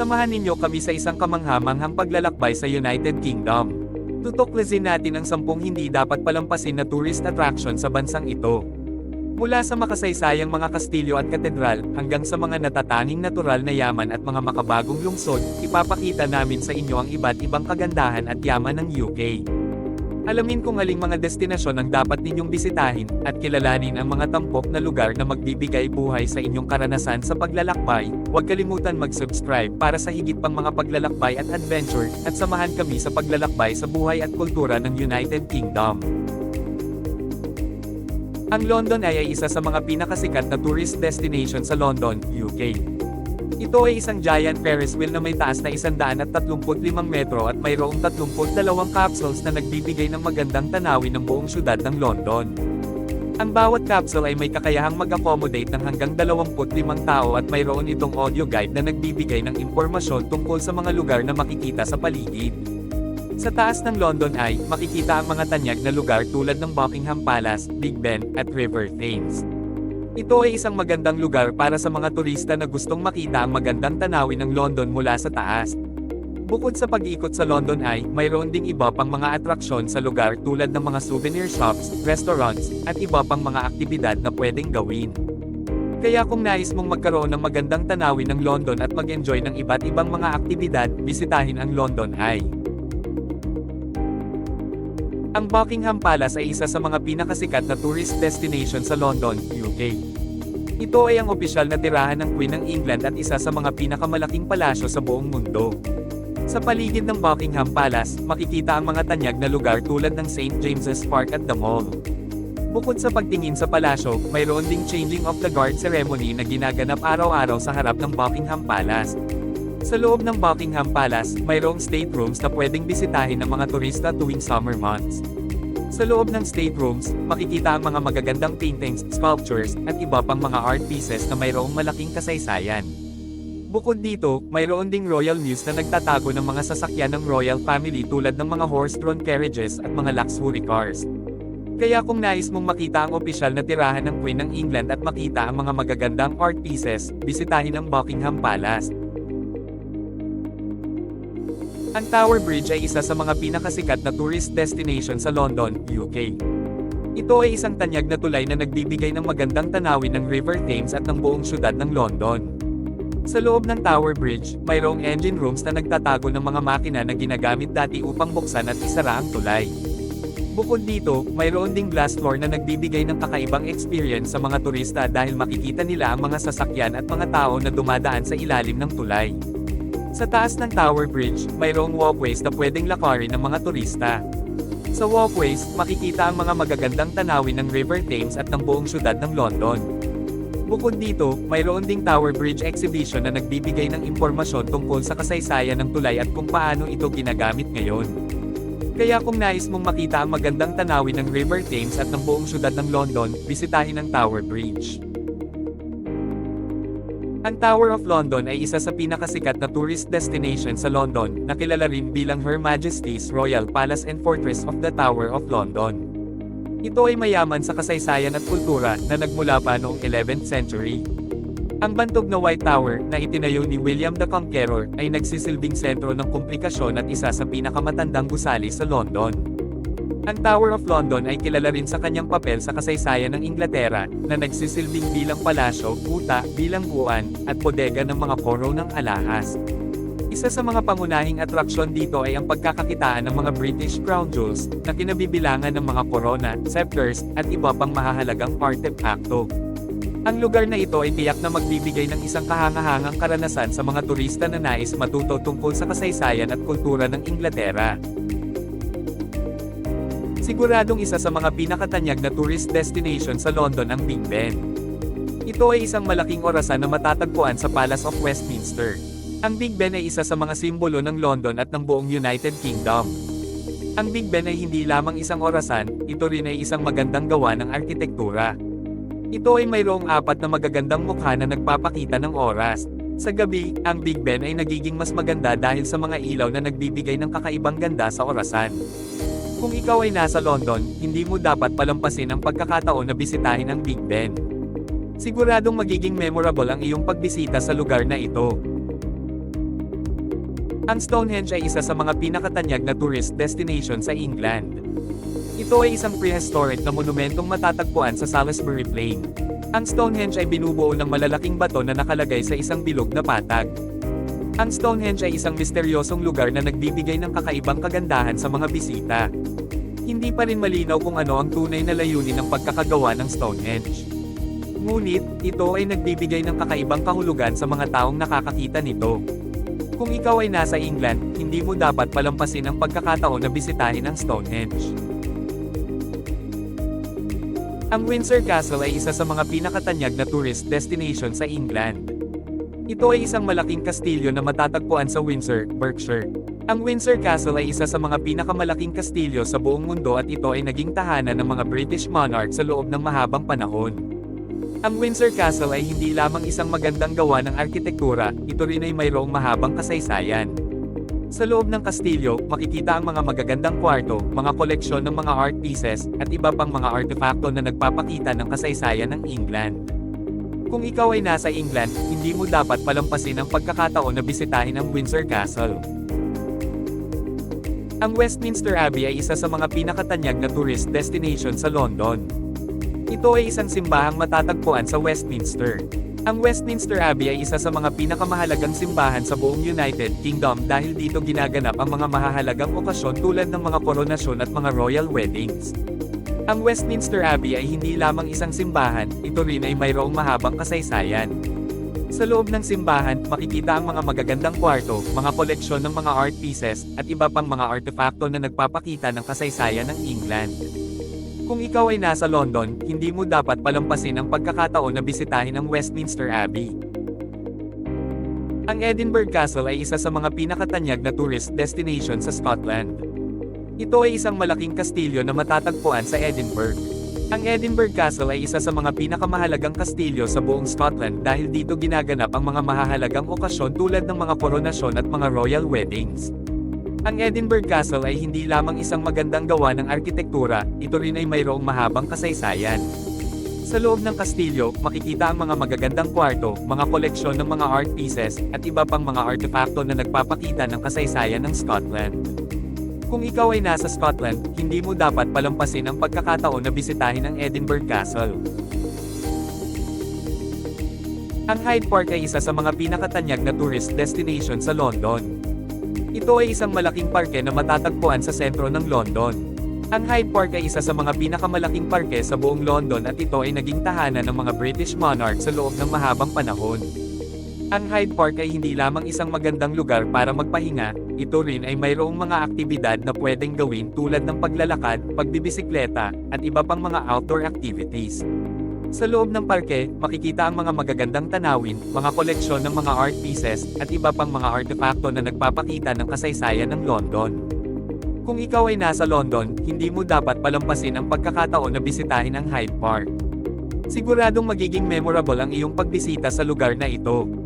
Samahan ninyo kami sa isang kamanghamanghang paglalakbay sa United Kingdom. Tutuklasin natin ang sampung hindi dapat palampasin na tourist attraction sa bansang ito. Mula sa makasaysayang mga kastilyo at katedral, hanggang sa mga natatanging natural na yaman at mga makabagong lungsod, ipapakita namin sa inyo ang iba't ibang kagandahan at yaman ng UK. Alamin kung aling mga destinasyon ang dapat ninyong bisitahin, at kilalanin ang mga tampok na lugar na magbibigay buhay sa inyong karanasan sa paglalakbay. Huwag kalimutan mag-subscribe para sa higit pang mga paglalakbay at adventure, at samahan kami sa paglalakbay sa buhay at kultura ng United Kingdom. Ang London Eye ay isa sa mga pinakasikat na tourist destination sa London, UK. Ito ay isang giant Ferris wheel na may taas na 135 metro at mayroong 32 capsules na nagbibigay ng magandang tanawin ng buong syudad ng London. Ang bawat capsule ay may kakayahang mag-accommodate ng hanggang 25 tao at mayroon itong audio guide na nagbibigay ng impormasyon tungkol sa mga lugar na makikita sa paligid. Sa taas ng London Eye, makikita ang mga tanyag na lugar tulad ng Buckingham Palace, Big Ben, at River Thames. Ito ay isang magandang lugar para sa mga turista na gustong makita ang magandang tanawin ng London mula sa taas. Bukod sa pag-ikot sa London Eye, mayroon ding iba pang mga atraksyon sa lugar tulad ng mga souvenir shops, restaurants, at iba pang mga aktibidad na pwedeng gawin. Kaya kung nais mong magkaroon ng magandang tanawin ng London at mag-enjoy ng iba't ibang mga aktibidad, bisitahin ang London Eye. Ang Buckingham Palace ay isa sa mga pinakasikat na tourist destination sa London, UK. Ito ay ang opisyal na tirahan ng Queen ng England at isa sa mga pinakamalaking palasyo sa buong mundo. Sa paligid ng Buckingham Palace, makikita ang mga tanyag na lugar tulad ng St. James's Park at The Mall. Bukod sa pagtingin sa palasyo, mayroon ding changing of the guard ceremony na ginaganap araw-araw sa harap ng Buckingham Palace. Sa loob ng Buckingham Palace, mayroong staterooms na pwedeng bisitahin ng mga turista tuwing summer months. Sa loob ng staterooms, makikita ang mga magagandang paintings, sculptures, at iba pang mga art pieces na mayroong malaking kasaysayan. Bukod dito, mayroon ding royal muse na nagtatago ng mga sasakyan ng royal family tulad ng mga horse-drawn carriages at mga luxury cars. Kaya kung nais mong makita ang opisyal na tirahan ng Queen ng England at makita ang mga magagandang art pieces, bisitahin ang Buckingham Palace. Ang Tower Bridge ay isa sa mga pinakasikat na tourist destination sa London, UK. Ito ay isang tanyag na tulay na nagbibigay ng magandang tanawin ng River Thames at ng buong syudad ng London. Sa loob ng Tower Bridge, mayroong engine rooms na nagtatago ng mga makina na ginagamit dati upang buksan at isara ang tulay. Bukod dito, mayroon ding glass floor na nagbibigay ng kakaibang experience sa mga turista dahil makikita nila ang mga sasakyan at mga tao na dumadaan sa ilalim ng tulay. Sa taas ng Tower Bridge, mayroong walkways na pwedeng lakarin ng mga turista. Sa walkways, makikita ang mga magagandang tanawin ng River Thames at ng buong syudad ng London. Bukod dito, mayroon ding Tower Bridge Exhibition na nagbibigay ng impormasyon tungkol sa kasaysayan ng tulay at kung paano ito ginagamit ngayon. Kaya kung nais mong makita ang magandang tanawin ng River Thames at ng buong syudad ng London, bisitahin ang Tower Bridge. Ang Tower of London ay isa sa pinakasikat na tourist destination sa London, na kilala rin bilang Her Majesty's Royal Palace and Fortress of the Tower of London. Ito ay mayaman sa kasaysayan at kultura na nagmula pa noong 11th century. Ang bantog na White Tower na itinayo ni William the Conqueror ay nagsisilbing sentro ng komplikasyon at isa sa pinakamatandang gusali sa London. Ang Tower of London ay kilala rin sa kanyang papel sa kasaysayan ng Inglaterra, na nagsisilbing bilang palasyo, kuta, bilangguan, at bodega ng mga koro ng alahas. Isa sa mga pangunahing atraksyon dito ay ang pagkakakitaan ng mga British Crown Jewels, na kinabibilangan ng mga korona, scepters, at iba pang mahahalagang artefacto. Ang lugar na ito ay tiyak na magbibigay ng isang kahangahangang karanasan sa mga turista na nais matuto tungkol sa kasaysayan at kultura ng Inglaterra. Siguradong isa sa mga pinakatanyag na tourist destination sa London ang Big Ben. Ito ay isang malaking orasan na matatagpuan sa Palace of Westminster. Ang Big Ben ay isa sa mga simbolo ng London at ng buong United Kingdom. Ang Big Ben ay hindi lamang isang orasan, ito rin ay isang magandang gawa ng arkitektura. Ito ay mayroong apat na magagandang mukha na nagpapakita ng oras. Sa gabi, ang Big Ben ay nagiging mas maganda dahil sa mga ilaw na nagbibigay ng kakaibang ganda sa orasan. Kung ikaw ay nasa London, hindi mo dapat palampasin ang pagkakataon na bisitahin ang Big Ben. Siguradong magiging memorable ang iyong pagbisita sa lugar na ito. Ang Stonehenge ay isa sa mga pinakatanyag na tourist destination sa England. Ito ay isang prehistoric na monumentong matatagpuan sa Salisbury Plain. Ang Stonehenge ay binubuo ng malalaking bato na nakalagay sa isang bilog na patag. Ang Stonehenge ay isang misteryosong lugar na nagbibigay ng kakaibang kagandahan sa mga bisita. Hindi pa rin malinaw kung ano ang tunay na layunin ng pagkakagawa ng Stonehenge. Ngunit, ito ay nagbibigay ng kakaibang kahulugan sa mga taong nakakakita nito. Kung ikaw ay nasa England, hindi mo dapat palampasin ang pagkakataon na bisitahin ang Stonehenge. Ang Windsor Castle ay isa sa mga pinakatanyag na tourist destination sa England. Ito ay isang malaking kastilyo na matatagpuan sa Windsor, Berkshire. Ang Windsor Castle ay isa sa mga pinakamalaking kastilyo sa buong mundo at ito ay naging tahanan ng mga British monarch sa loob ng mahabang panahon. Ang Windsor Castle ay hindi lamang isang magandang gawa ng arkitektura, ito rin ay mayroong mahabang kasaysayan. Sa loob ng kastilyo, makikita ang mga magagandang kwarto, mga koleksyon ng mga art pieces, at iba pang mga artefakto na nagpapakita ng kasaysayan ng England. Kung ikaw ay nasa England, hindi mo dapat palampasin ang pagkakataon na bisitahin ang Windsor Castle. Ang Westminster Abbey ay isa sa mga pinakatanyag na tourist destination sa London. Ito ay isang simbahang matatagpuan sa Westminster. Ang Westminster Abbey ay isa sa mga pinakamahalagang simbahan sa buong United Kingdom dahil dito ginaganap ang mga mahahalagang okasyon tulad ng mga koronasyon at mga royal weddings. Ang Westminster Abbey ay hindi lamang isang simbahan, ito rin ay mayroong mahabang kasaysayan. Sa loob ng simbahan, makikita ang mga magagandang kwarto, mga koleksyon ng mga art pieces, at iba pang mga artefakto na nagpapakita ng kasaysayan ng England. Kung ikaw ay nasa London, hindi mo dapat palampasin ang pagkakataon na bisitahin ang Westminster Abbey. Ang Edinburgh Castle ay isa sa mga pinakatanyag na tourist destination sa Scotland. Ito ay isang malaking kastilyo na matatagpuan sa Edinburgh. Ang Edinburgh Castle ay isa sa mga pinakamahalagang kastilyo sa buong Scotland dahil dito ginaganap ang mga mahahalagang okasyon tulad ng mga koronasyon at mga royal weddings. Ang Edinburgh Castle ay hindi lamang isang magandang gawa ng arkitektura, ito rin ay mayroong mahabang kasaysayan. Sa loob ng kastilyo, makikita ang mga magagandang kwarto, mga koleksyon ng mga art pieces, at iba pang mga artefakto na nagpapakita ng kasaysayan ng Scotland. Kung ikaw ay nasa Scotland, hindi mo dapat palampasin ang pagkakataon na bisitahin ang Edinburgh Castle. Ang Hyde Park ay isa sa mga pinakatanyag na tourist destination sa London. Ito ay isang malaking parke na matatagpuan sa sentro ng London. Ang Hyde Park ay isa sa mga pinakamalaking parke sa buong London at ito ay naging tahanan ng mga British monarch sa loob ng mahabang panahon. Ang Hyde Park ay hindi lamang isang magandang lugar para magpahinga, ito rin ay mayroong mga aktibidad na pwedeng gawin tulad ng paglalakad, pagbibisikleta, at iba pang mga outdoor activities. Sa loob ng parke, makikita ang mga magagandang tanawin, mga koleksyon ng mga art pieces, at iba pang mga artefakto na nagpapakita ng kasaysayan ng London. Kung ikaw ay nasa London, hindi mo dapat palampasin ang pagkakataon na bisitahin ang Hyde Park. Siguradong magiging memorable ang iyong pagbisita sa lugar na ito.